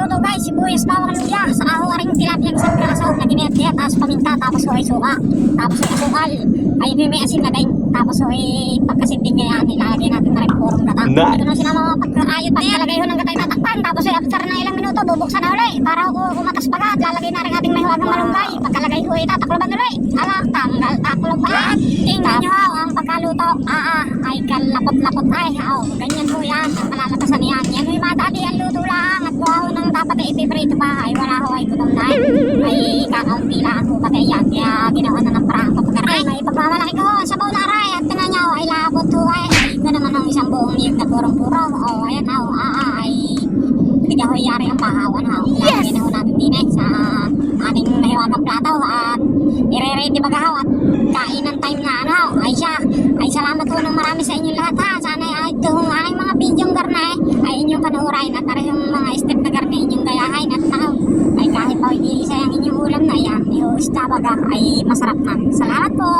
luto guys, sibuyas, bawang luya, saka ho rin tilapia isang braso na giniyat-giyat, tapos paminta, tapos ho ay suka, tapos ho asukal, ay may may asin na din, tapos ho ay pagkasinding niya yan, ilalagay natin na rin purong gata. Na- Ito na sila mga pagkaayot, pag ilalagay ho ng gata tatakpan, tapos ay after na ilang minuto, bubuksan na ulit, para ho kumatas pagat, lalagay na rin ating may huwagang malunggay, pagkalagay ho ay tatakloban ulit, ala, tanggal, taklob pa. Tingnan nyo ho, ang pagkaluto, ah, ay kalapot-lapot ay, oh, ganyan ho yan, ang dapat ay ipiprito pa, ay wala ho ay gutom na. Ay kakaunti lang ho pati yan, kaya ginawa na ng parang papagaray, may pagmamalaki ko sa baunaray, at tingnan nyo, ay labot ho ay, ito naman ang isang buong niyog na purong-puro, oh, ayan ho, ah ah, ay, hindi ho yari ang pahawan ho, ilalagay na ho natin din eh, sa ating mahiwagang plato, at ire-ready bagahaw at kain ng time na ano, ay siya, ay salamat po ng marami sa inyong lahat ha. Sana ay ito ang aking mga bidyong garna ay inyong panuurain at tara yung mga step na garna inyong gayahin at tao. Ay kahit pa hindi isa yung inyong ulam na yan, yung baga ay masarap na. Salamat po!